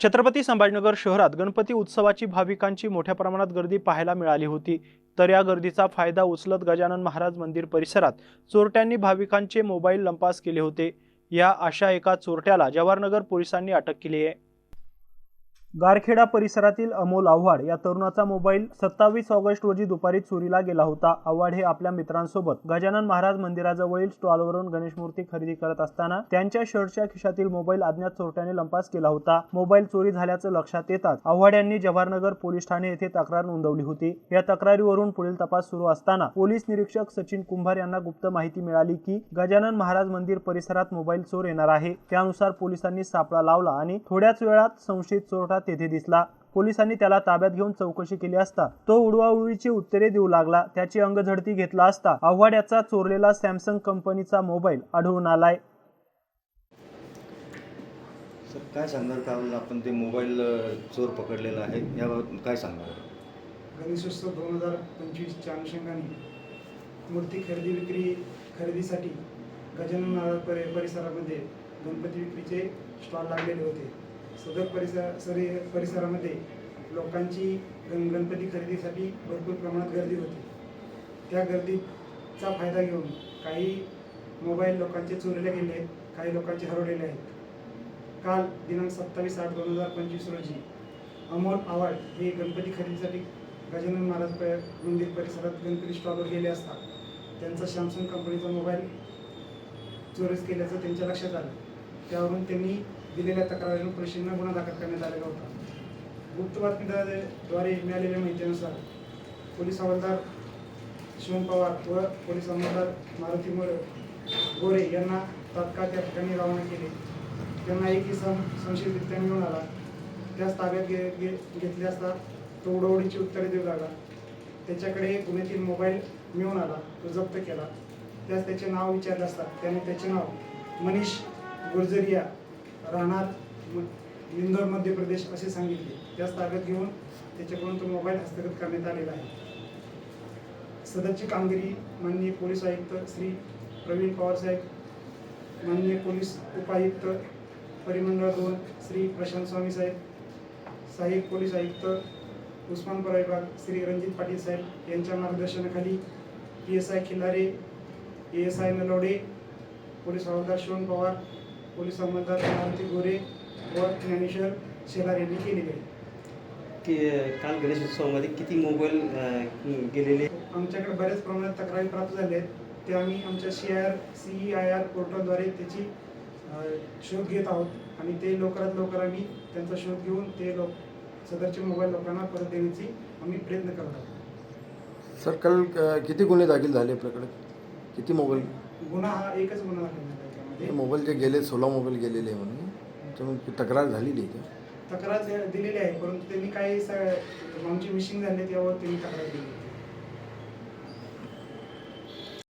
छत्रपती संभाजीनगर शहरात गणपती उत्सवाची भाविकांची मोठ्या प्रमाणात गर्दी पाहायला मिळाली होती. तर या गर्दीचा फायदा उचलत गजानन महाराज मंदिर परिसरात चोरट्यांनी भाविकांचे मोबाईल लंपास केले होते. या अशा एका चोरट्याला जवाहरनगर पोलिसांनी अटक केली आहे. गारखेडा परिसरातील अमोल आव्हाड या तरुणाचा मोबाईल सत्तावीस ऑगस्ट रोजी दुपारी चोरीला गेला होता. आव्हाड हे आपल्या मित्रांसोबत गजानन महाराज मंदिराजवळील स्टॉलवरून गणेश मूर्ती खरेदी करत असताना त्यांच्या शर्टच्या खिशातील मोबाईल अज्ञात चोरट्याने लंपास केला होता. मोबाईल चोरी झाल्याचं लक्षात येताच आव्हाड यांनी जवाहरनगर पोलीस ठाणे येथे तक्रार नोंदवली होती. या तक्रारीवरून पुढील तपास सुरू असताना पोलीस निरीक्षक सचिन कुंभार यांना गुप्त माहिती मिळाली की गजानन महाराज मंदिर परिसरात मोबाईल चोर येणार आहे. त्यानुसार पोलिसांनी सापळा लावला आणि थोड्याच वेळात संशयित चोरटा तेथे दिसला. पोलिसांनी त्याला ताब्यात घेऊन चौकशी केली असता. तो उडवाउडवीची उत्तरे देऊ लागला. त्याची अंगझडती घेतला असता. आव्हाड याचा चोरलेला सॅमसंग कंपनीचा मोबाईल आढळून आलाय. काय सांगणार? कारण आपण ते मोबाईल चोर पकडलेला आहे. याबाबत काय सांगणार? गणेशोत्सव दोन हजार पंचवीसच्या अनुषंगाने मूर्ती खरेदी विक्री खरेदीसाठी गजानन परिसरामध्ये गणपती विक्रीचे स्टॉल लागलेले होते. सदर परिसर सरी परिसरामध्ये लोकांची गण गणपती खरेदीसाठी भरपूर प्रमाणात गर्दी होती. त्या गर्दीचा फायदा घेऊन काही मोबाईल लोकांचे चोरीला गेले आहेत काही लोकांचे हरवलेले आहेत. काल दिनांक सत्तावीस आठ दोन हजार पंचवीस रोजी अमोल आवाड हे गणपती खरेदीसाठी गजानन महाराज प- मंदिर परिसरात गणपती स्टॉलवर गेले असता त्यांचा सॅमसंग कंपनीचा मोबाईल चोरीस केल्याचं त्यांच्या लक्षात आलं. त्यावरून त्यांनी दिलेल्या तक्रारीवर पोलिसांना गुन्हा दाखल करण्यात आलेला होता. गुप्त बातमीदाराद्वारे मिळालेल्या माहितीनुसार पोलीस हवालदार शिवम पवार व पोलीस हवालदार मारुती मोर गोरे यांना तात्काळ त्या ठिकाणी रवाना केले. त्यांना एक इसम संशयितरित्या मिळून आला. त्यास ताब्यात घे घे घेतले असता तो उडवडीची उत्तरे देऊ लागला. त्याच्याकडे एक गुन्ह्यातील मोबाईल मिळून आला तो जप्त केला. त्यास त्याचे नाव विचारले असता त्याने त्याचे नाव मनीष गुर्जरिया राहणार इंदोर मध्य प्रदेश असे सांगितले. त्यास ताब्यात घेऊन त्याच्याकडून तो मोबाईल हस्तगत करण्यात आलेला आहे. सदरची कामगिरी माननीय पोलीस आयुक्त श्री प्रवीण पवार साहेब माननीय पोलीस उपायुक्त परिमंडळ दोन श्री प्रशांत स्वामी साहेब सहाय्यक पोलीस आयुक्त उस्मानपुरा विभाग श्री रणजित पाटील साहेब यांच्या मार्गदर्शनाखाली P S I Khillare A S I Nalawade police हवालदार शिवन पवार पोलीस अंमलदार मारुती गोरे व ज्ञानेश्वर शेलार यांनी केलेले आहे की काल गणेशोत्सवामध्ये किती मोबाईल गेलेले? आमच्याकडे बऱ्याच प्रमाणात तक्रारी प्राप्त झाल्या आहेत ते आम्ही आमच्या C I R C I R पोर्टलद्वारे त्याची शोध घेत आहोत. आणि ते लवकरात लवकर आम्ही त्यांचा शोध घेऊन ते लोक सदरचे मोबाईल लोकांना परत देण्याची आम्ही प्रयत्न करत आहोत. सर काल किती गुन्हे दाखल झाले आपल्याकडे? किती मोबाईल? गुन्हा हा एकच गुन्हा दाखल झाला ते मोबाईल जे गेले सोळा मोबाईल गेलेले आहे म्हणून त्यामुळे तक्रार झालेली आहे तक्रार दिलेली आहे परंतु त्यांनी काही स- आमची मिशिंग झाली त्यावर त्यांनी तक्रार दिली